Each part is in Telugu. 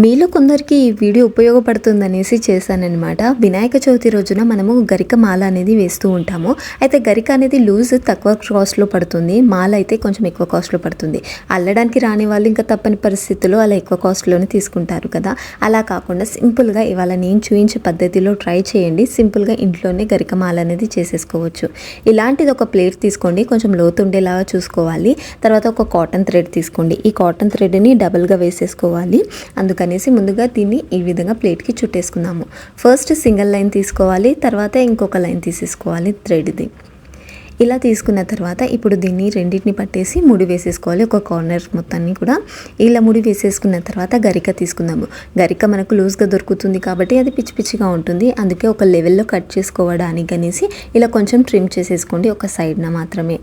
మీలో కొందరికి ఈ వీడియో ఉపయోగపడుతుందనేసి చేశానన్నమాట. వినాయక చవితి రోజున మనము గరిక మాల అనేది వేస్తూ ఉంటాము. అయితే గరిక అనేది లూజ్ తక్కువ కాస్ట్లో పడుతుంది. మాల అయితే కొంచెం ఎక్కువ కాస్ట్లో పడుతుంది. అల్లడానికి రాని వాళ్ళు ఇంకా తప్పని పరిస్థితుల్లో అలా ఎక్కువ కాస్ట్లోనే తీసుకుంటారు కదా. అలా కాకుండా సింపుల్గా ఇవాళ నేను చూపించే పద్ధతిలో ట్రై చేయండి. సింపుల్గా ఇంట్లోనే గరిక మాల అనేది చేసేసుకోవచ్చు. ఇలాంటిది ఒక ప్లేట్ తీసుకోండి. కొంచెం లోతు ఉండేలాగా చూసుకోవాలి. తర్వాత ఒక కాటన్ థ్రెడ్ తీసుకోండి. ఈ కాటన్ థ్రెడ్ని డబుల్గా వేసేసుకోవాలి. అందుకని అందుకనేసి ముందుగా దీన్ని ఈ విధంగా ప్లేట్కి చుట్టేసుకుందాము. ఫస్ట్ సింగిల్ లైన్ తీసుకోవాలి తర్వాత ఇంకొక లైన్ తీసేసుకోవాలి థ్రెడ్ది. ఇలా తీసుకున్న తర్వాత ఇప్పుడు దీన్ని రెండింటిని పట్టేసి ముడి వేసేసుకోవాలి. ఒక కార్నర్ మొత్తాన్ని కూడా ఇలా ముడి వేసేసుకున్న తర్వాత గరిక తీసుకుందాము. గరిక మనకు లూజ్గా దొరుకుతుంది కాబట్టి అది పిచ్చి పిచ్చిగా ఉంటుంది. అందుకే ఒక లెవెల్లో కట్ చేసుకోవడానికి అనేసి ఇలా కొంచెం ట్రిమ్ చేసేసుకోండి ఒక సైడ్న మాత్రమే.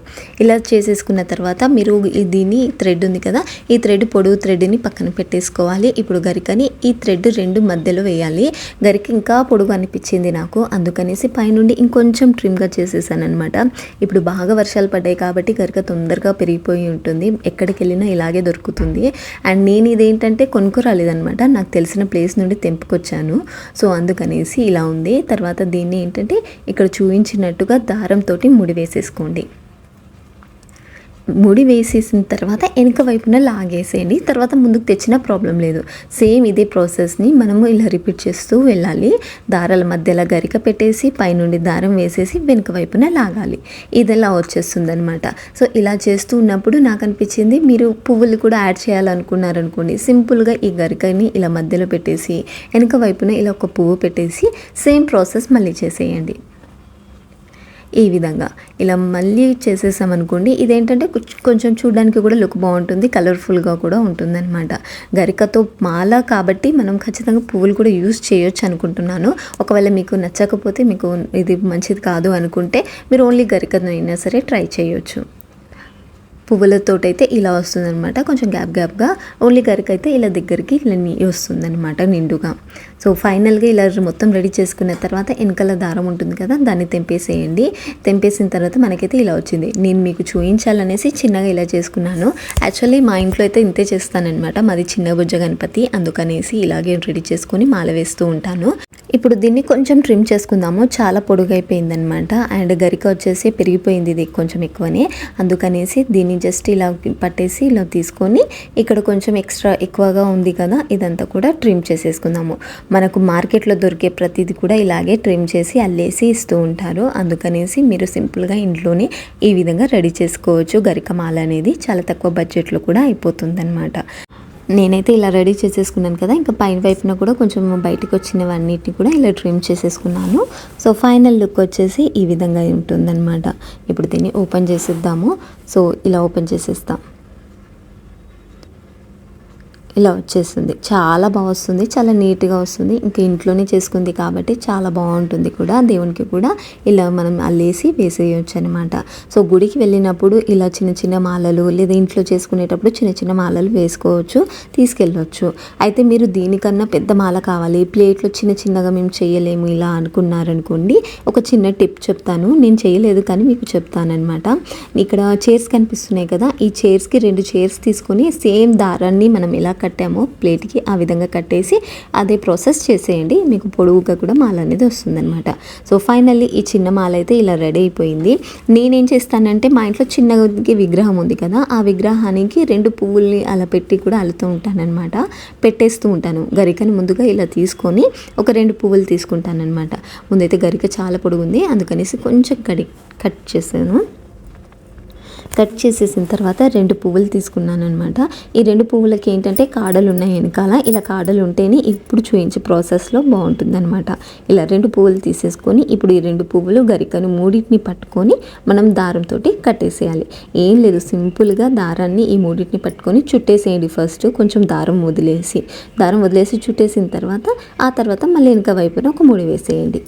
ఇలా చేసేసుకున్న తర్వాత మీరు దీన్ని థ్రెడ్ ఉంది కదా ఈ థ్రెడ్ పొడుగు థ్రెడ్ని పక్కన పెట్టేసుకోవాలి. ఇప్పుడు గరికని ఈ థ్రెడ్ రెండు మధ్యలో వేయాలి. గరిక ఇంకా పొడుగు అనిపించింది నాకు. అందుకనేసి పైనుండి ఇంకొంచెం ట్రిమ్గా చేసేసాను అనమాట ఇప్పుడు బాగా వర్షాలు పడ్డాయి కాబట్టి గరిక తొందరగా పెరిగిపోయి ఉంటుంది. ఎక్కడికి వెళ్ళినా ఇలాగే దొరుకుతుంది. అండ్ నేను ఇదేంటంటే కొనుక్కోరాలేదనమాట నాకు తెలిసిన ప్లేస్ నుండి తెంపుకొచ్చాను. సో అందుకనేసి ఇలా ఉంది. తర్వాత దీన్ని ఏంటంటే ఇక్కడ చూపించినట్టుగా దారంతో ముడి వేసేసుకోండి. ముడి వేసేసిన తర్వాత వెనుక వైపున లాగేసేయండి. తర్వాత ముందుకు తెచ్చినా ప్రాబ్లం లేదు. సేమ్ ఇదే ప్రాసెస్ని మనము ఇలా రిపీట్ చేస్తూ వెళ్ళాలి. దారాల మధ్యలో గరిక పెట్టేసి పైనుండి దారం వేసేసి వెనుక వైపున లాగాలి. ఇది ఇలా వచ్చేస్తుంది అనమాట సో ఇలా చేస్తూ ఉన్నప్పుడు నాకు అనిపించింది మీరు పువ్వులు కూడా యాడ్ చేయాలనుకున్నారనుకోండి. సింపుల్గా ఈ గరికని ఇలా మధ్యలో పెట్టేసి వెనుక వైపున ఇలా ఒక పువ్వు పెట్టేసి సేమ్ ప్రాసెస్ మళ్ళీ చేసేయండి. ఈ విధంగా. ఇలా మళ్ళీ చేసేసామనుకోండి ఇదేంటంటే కొంచెం- చూడడానికి కూడా లుక్ బాగుంటుంది కలర్ఫుల్గా కూడా ఉంటుందన్నమాట. గరికతో మాల కాబట్టి మనం ఖచ్చితంగా పువ్వులు కూడా యూస్ చేయొచ్చు అనుకుంటున్నాను. ఒకవేళ మీకు నచ్చకపోతే మీకు ఇది మంచిది కాదు అనుకుంటే మీరు ఓన్లీ గరికను అయినా సరే ట్రై చేయొచ్చు. పువ్వులతోటైతే ఇలా వస్తుందన్నమాట. కొంచెం గ్యాప్ గ్యాప్గా ఓన్లీ గరికి అయితే ఇలా దగ్గరికి ఇలా నీ వస్తుందన్నమాట నిండుగా. సో ఫైనల్గా ఇలా మొత్తం రెడీ చేసుకున్న తర్వాత వెనకాల దారం ఉంటుంది కదా దాన్ని తెంపేసేయండి. తెంపేసిన తర్వాత మనకైతే ఇలా వచ్చింది. నేను మీకు చూపించాలనేసి చిన్నగా ఇలా చేసుకున్నాను. యాక్చువల్లీ మా ఇంట్లో అయితే ఇంతే చేస్తానన్నమాట. మాది చిన్న బుజ్జ గణపతి అందుకనేసి ఇలాగే రెడీ చేసుకొని మాల వేస్తూ ఉంటాను. ఇప్పుడు దీన్ని కొంచెం ట్రిమ్ చేసుకుందాము. చాలా పొడుగైపోయిందనమాట అండ్ గరిక వచ్చేసి పెరిగిపోయింది ఇది కొంచెం ఎక్కువనే. అందుకనేసి దీన్ని జస్ట్ ఇలా పట్టేసి ఇలా తీసుకొని ఇక్కడ కొంచెం ఎక్స్ట్రా ఎక్కువగా ఉంది కదా ఇదంతా కూడా ట్రిమ్ చేసేసుకుందాము. మనకు మార్కెట్లో దొరికే ప్రతిదీ కూడా ఇలాగే ట్రిమ్ చేసి అల్లేసి ఇస్తూ ఉంటారు. అందుకనేసి మీరు సింపుల్గా ఇంట్లోనే ఈ విధంగా రెడీ చేసుకోవచ్చు. గరిక మాల అనేది చాలా తక్కువ బడ్జెట్లో కూడా అయిపోతుంది నేనైతే ఇలా రెడీ చేసేసుకున్నాను కదా ఇంకా పైన వైపున కూడా కొంచెం బయటకు వచ్చినవన్నిటిని కూడా ఇలా ట్రిమ్ చేసేసుకున్నాను. సో ఫైనల్ లుక్ వచ్చేసి ఈ విధంగా ఉంటుందన్నమాట. ఇప్పుడు దీన్ని ఓపెన్ చేసేద్దాము. సో ఇలా ఓపెన్ చేసేస్తాం. ఇలా వచ్చేస్తుంది. చాలా బాగా వస్తుంది. చాలా నీట్గా వస్తుంది. ఇంకా ఇంట్లోనే చేసుకుంది కాబట్టి చాలా బాగుంటుంది కూడా. దేవునికి కూడా ఇలా మనం అల్లేసి వేసేయచ్చు అనమాట సో గుడికి వెళ్ళినప్పుడు ఇలా చిన్న చిన్న మాలలు లేదా ఇంట్లో చేసుకునేటప్పుడు చిన్న చిన్న మాలలు వేసుకోవచ్చు తీసుకెళ్ళవచ్చు అయితే మీరు దీనికన్నా పెద్ద మాల కావాలి. ప్లేట్లో చిన్న చిన్నగా మేము చేయలేము ఇలా అనుకున్నారనుకోండి ఒక చిన్న టిప్ చెప్తాను. నేను చేయలేదు కానీ మీకు చెప్తానమాట ఇక్కడ చైర్స్ కనిపిస్తున్నాయి కదా. ఈ చైర్స్కి రెండు చైర్స్ తీసుకొని సేమ్ దారాన్ని మనం ఎలా కట్టామో ప్లేట్కి ఆ విధంగా కట్టేసి అదే ప్రాసెస్ చేసేయండి. మీకు పొడవుగా కూడా మాల అనేది వస్తుందనమాట సో ఫైనల్లీ ఈ చిన్న మాల అయితే ఇలా రెడీ అయిపోయింది. నేనేం చేస్తానంటే మా ఇంట్లో చిన్నగా విగ్రహం ఉంది కదా ఆ విగ్రహానికి రెండు పువ్వుల్ని అలా పెట్టి కూడా అల్లుతూ ఉంటానన్నమాట. పెట్టేస్తూ ఉంటాను. గరికని ముందుగా ఇలా తీసుకొని ఒక రెండు పువ్వులు తీసుకుంటానన్నమాట. ముందైతే గరిక చాలా పొడుగుంది. అందుకనేసి కొంచెం గడి కట్ చేశాను. కట్ చేసేసిన తర్వాత రెండు పువ్వులు తీసుకున్నాను అనమాట ఈ రెండు పువ్వులకి ఏంటంటే కాడలు ఉన్నాయి వెనకాల. ఇలా కాడలు ఉంటేనే ఇప్పుడు చూయించే ప్రాసెస్లో బాగుంటుందన్నమాట. ఇలా రెండు పువ్వులు తీసేసుకొని ఇప్పుడు ఈ రెండు పువ్వులు గరికను మూడింటిని పట్టుకొని మనం దారంతో కట్టేసేయాలి. ఏం లేదు సింపుల్గా దారాన్ని ఈ మూడింటిని పట్టుకొని చుట్టేసేయండి ఫస్ట్. కొంచెం దారం వదిలేసి. దారం వదిలేసి చుట్టేసిన తర్వాత ఆ తర్వాత మళ్ళీ వెనక వైపున ఒక ముడి వేసేయండి.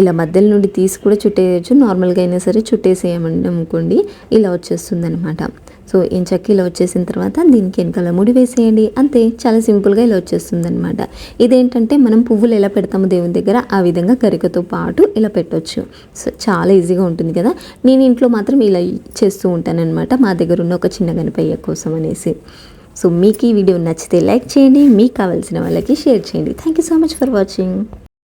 ఇలా మధ్యలో నుండి తీసి కూడా చుట్టేయచ్చు. నార్మల్గా అయినా సరే చుట్టేసేయమని అనుకోండి. ఇలా వచ్చేస్తుంది అనమాట సో ఎంచక్కి ఇలా వచ్చేసిన తర్వాత దీనికి వెనకాల ముడి వేసేయండి. అంతే. చాలా సింపుల్గా ఇలా వచ్చేస్తుంది అనమాట ఇదేంటంటే మనం పువ్వులు ఎలా పెడతాము దేవుని దగ్గర ఆ విధంగా గరికతో పాటు ఇలా పెట్టవచ్చు సో చాలా ఈజీగా ఉంటుంది కదా. నేను ఇంట్లో మాత్రం ఇలా చేస్తూ ఉంటానన్నమాట. మా దగ్గర ఉన్న ఒక చిన్న గణపయ్య కోసం అనేసి. సో మీకు ఈ వీడియో నచ్చితే లైక్ చేయండి. మీకు కావాల్సిన వాళ్ళకి షేర్ చేయండి. Thank you so much for watching